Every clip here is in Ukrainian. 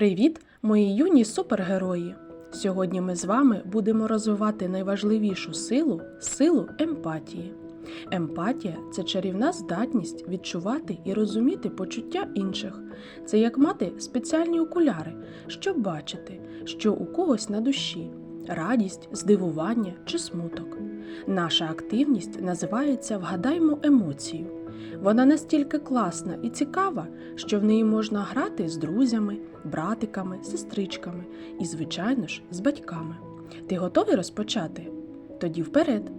Привіт, мої юні супергерої! Сьогодні ми з вами будемо розвивати найважливішу силу силу емпатії. Емпатія це чарівна здатність відчувати і розуміти почуття інших. Це як мати спеціальні окуляри, щоб бачити, що у когось на душі радість, здивування чи смуток. Наша активність називається Вгадаймо емоцію. Вона настільки класна і цікава, що в неї можна грати з друзями, братиками, сестричками і, звичайно ж, з батьками. Ти готовий розпочати? Тоді вперед.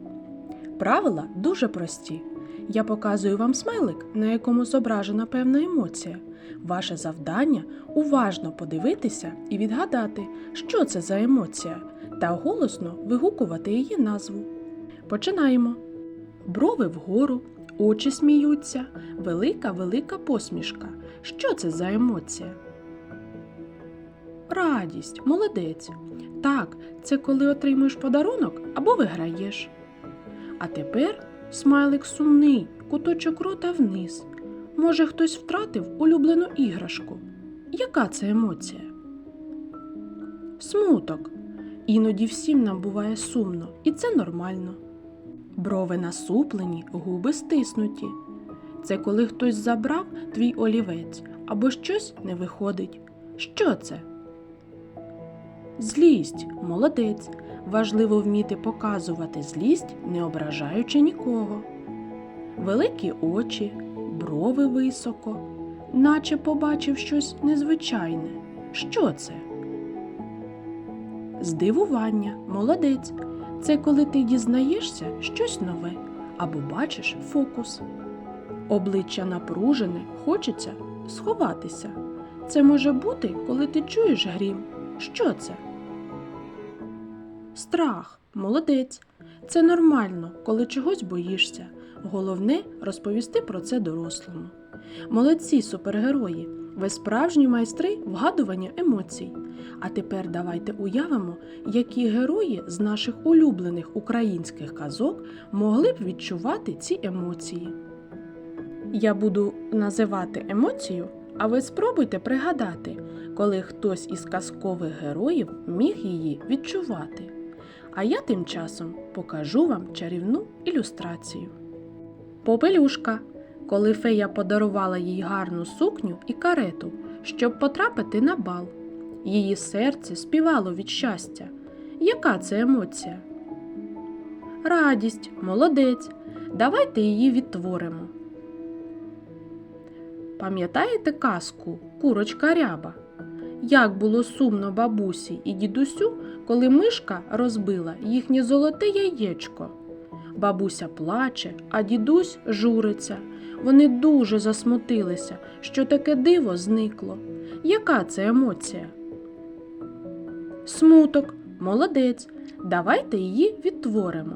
Правила дуже прості. Я показую вам смайлик, на якому зображена певна емоція. Ваше завдання уважно подивитися і відгадати, що це за емоція, та голосно вигукувати її назву. Починаємо. Брови вгору, очі сміються, велика велика посмішка. Що це за емоція? Радість, молодець. Так, це коли отримуєш подарунок або виграєш. А тепер смайлик сумний, куточок рота вниз. Може, хтось втратив улюблену іграшку. Яка це емоція? Смуток. Іноді всім нам буває сумно, і це нормально. Брови насуплені, губи стиснуті. Це коли хтось забрав твій олівець або щось не виходить. Що це? Злість, молодець. Важливо вміти показувати злість, не ображаючи нікого. Великі очі, брови високо, наче побачив щось незвичайне. Що це? Здивування, молодець. Це коли ти дізнаєшся щось нове або бачиш фокус. Обличчя напружене, хочеться сховатися. Це може бути, коли ти чуєш грім. Що це? Страх, молодець. Це нормально, коли чогось боїшся. Головне розповісти про це дорослому. Молодці супергерої, ви справжні майстри вгадування емоцій. А тепер давайте уявимо, які герої з наших улюблених українських казок могли б відчувати ці емоції. Я буду називати емоцію, а ви спробуйте пригадати, коли хтось із казкових героїв міг її відчувати. А я тим часом покажу вам чарівну ілюстрацію. Попелюшка, коли фея подарувала їй гарну сукню і карету, щоб потрапити на бал. Її серце співало від щастя. Яка це емоція? Радість, молодець. Давайте її відтворимо. Пам'ятаєте казку Курочка ряба? Як було сумно бабусі і дідусю, коли мишка розбила їхнє золоте яєчко? Бабуся плаче, а дідусь журиться. Вони дуже засмутилися, що таке диво зникло. Яка це емоція? Смуток, молодець. Давайте її відтворимо.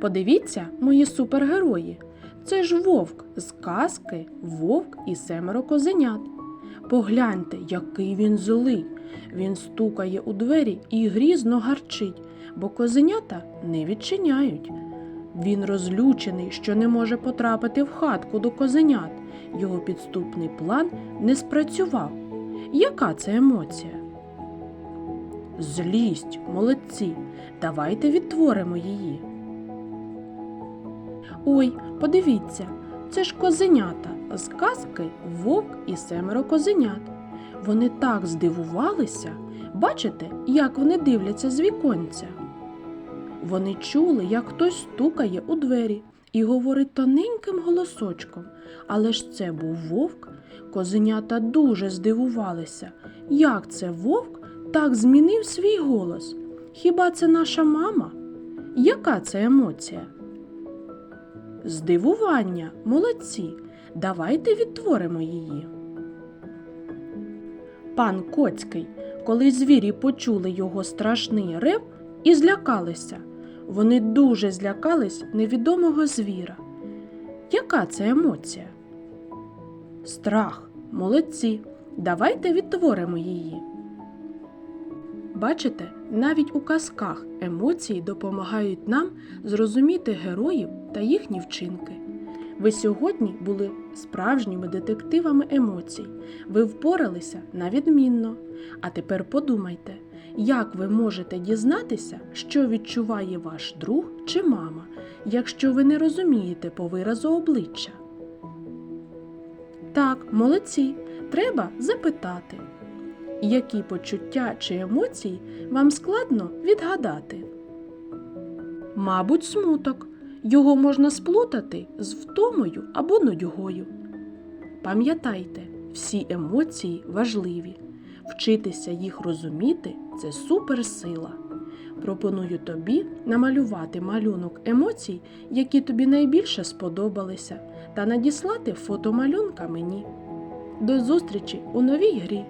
Подивіться, мої супергерої. Це ж вовк з казки Вовк і семеро козенят. Погляньте, який він злий. Він стукає у двері і грізно гарчить, бо козенята не відчиняють. Він розлючений, що не може потрапити в хатку до козенят. Його підступний план не спрацював. Яка це емоція? Злість, молодці. Давайте відтворимо її. Ой, подивіться, це ж козенята з казки вовк і семеро козенят. Вони так здивувалися. Бачите, як вони дивляться з віконця. Вони чули, як хтось стукає у двері і говорить тоненьким голосочком. Але ж це був вовк. Козенята дуже здивувалися, як це вовк так змінив свій голос. Хіба це наша мама? Яка це емоція? Здивування, молодці. Давайте відтворимо її. Пан Коцький, коли звірі почули його страшний рев і злякалися. Вони дуже злякались невідомого звіра. Яка це емоція? Страх, молодці. Давайте відтворимо її. Бачите, навіть у казках емоції допомагають нам зрозуміти героїв та їхні вчинки. Ви сьогодні були справжніми детективами емоцій. Ви впоралися на відмінно. А тепер подумайте, як ви можете дізнатися, що відчуває ваш друг чи мама, якщо ви не розумієте по виразу обличчя? Так, молодці, треба запитати, які почуття чи емоції вам складно відгадати. Мабуть, смуток. Його можна сплутати з втомою або нудьгою. Пам'ятайте, всі емоції важливі. Вчитися їх розуміти це суперсила. Пропоную тобі намалювати малюнок емоцій, які тобі найбільше сподобалися, та надіслати фотомалюнка мені. До зустрічі у новій грі!